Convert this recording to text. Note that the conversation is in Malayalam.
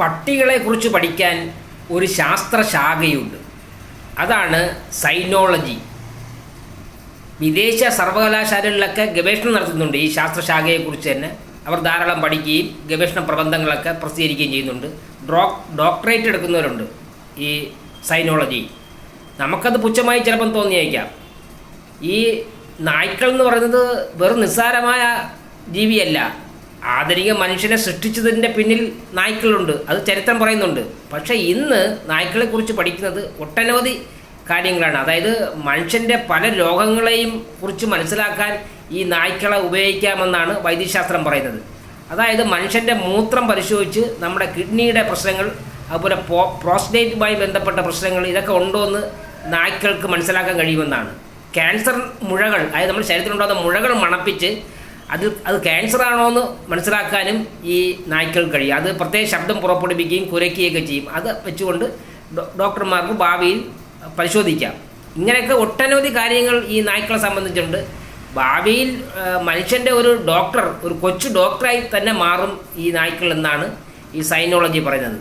പട്ടികളെക്കുറിച്ച് പഠിക്കാൻ ഒരു ശാസ്ത്രശാഖയുണ്ട്. അതാണ് സൈനോളജി. വിദേശ സർവകലാശാലകളിലൊക്കെ ഗവേഷണം നടത്തുന്നുണ്ട് ഈ ശാസ്ത്രശാഖയെക്കുറിച്ച് തന്നെ. അവർ ധാരാളം പഠിക്കുകയും ഗവേഷണ പ്രബന്ധങ്ങളൊക്കെ പ്രസിദ്ധീകരിക്കുകയും ചെയ്യുന്നുണ്ട്. ഡ്രോ ഡോക്ടറേറ്റ് എടുക്കുന്നവരുണ്ട് ഈ സൈനോളജി. നമുക്കത് പുച്ഛമായി ചിലപ്പം തോന്നിയേക്കാം. ഈ നായ്ക്കൾ എന്ന് പറയുന്നത് വെറും നിസ്സാരമായ ജീവിയല്ല. ആധുനിക മനുഷ്യനെ സൃഷ്ടിച്ചതിന്റെ പിന്നിൽ നായ്ക്കളുണ്ട്. അത് ചരിത്രം പറയുന്നുണ്ട്. പക്ഷേ ഇന്ന് നായ്ക്കളെക്കുറിച്ച് പഠിക്കുന്നത് ഒട്ടനവധി കാര്യങ്ങളാണ്. അതായത് മനുഷ്യന്റെ പല രോഗങ്ങളെയും കുറിച്ച് മനസ്സിലാക്കാൻ ഈ നായ്ക്കളെ ഉപയോഗിക്കാമെന്നാണ് വൈദ്യശാസ്ത്രം പറയുന്നത്. അതായത് മനുഷ്യന്റെ മൂത്രം പരിശോധിച്ച് നമ്മുടെ കിഡ്നിയുടെ പ്രശ്നങ്ങൾ അതുപോലെ പ്രോസ്റ്റേറ്റുമായി ബന്ധപ്പെട്ട പ്രശ്നങ്ങൾ ഇതൊക്കെ ഉണ്ടോ എന്ന് നായ്ക്കൾക്ക് മനസ്സിലാക്കാൻ കഴിയുമെന്നാണ്. ക്യാൻസർ മുഴകൾ അതായത് നമ്മുടെ ശരീരത്തിലുണ്ടാകുന്ന മുഴകൾ മണപ്പിച്ച് അത് അത് ക്യാൻസർ ആണോ എന്ന് മനസ്സിലാക്കാനും ഈ നായ്ക്കൾ കഴിയും. അത് പ്രത്യേക ശബ്ദം പുറപ്പെടുവിക്കുകയും കുരയ്ക്കുകയൊക്കെ ചെയ്യും. അത് വെച്ചുകൊണ്ട് ഡോക്ടർമാർക്ക് ഭാവിയിൽ പരിശോധിക്കാം. ഇങ്ങനെയൊക്കെ ഒട്ടനവധി കാര്യങ്ങൾ ഈ നായ്ക്കളെ സംബന്ധിച്ചുണ്ട് ഭാവിയിൽ മനുഷ്യന്റെ ഒരു ഡോക്ടർ ഒരു കൊച്ചു ഡോക്ടറായി തന്നെ മാറും ഈ നായ്ക്കൾ എന്നാണ് ഈ സൈനോളജി പറയുന്നത്.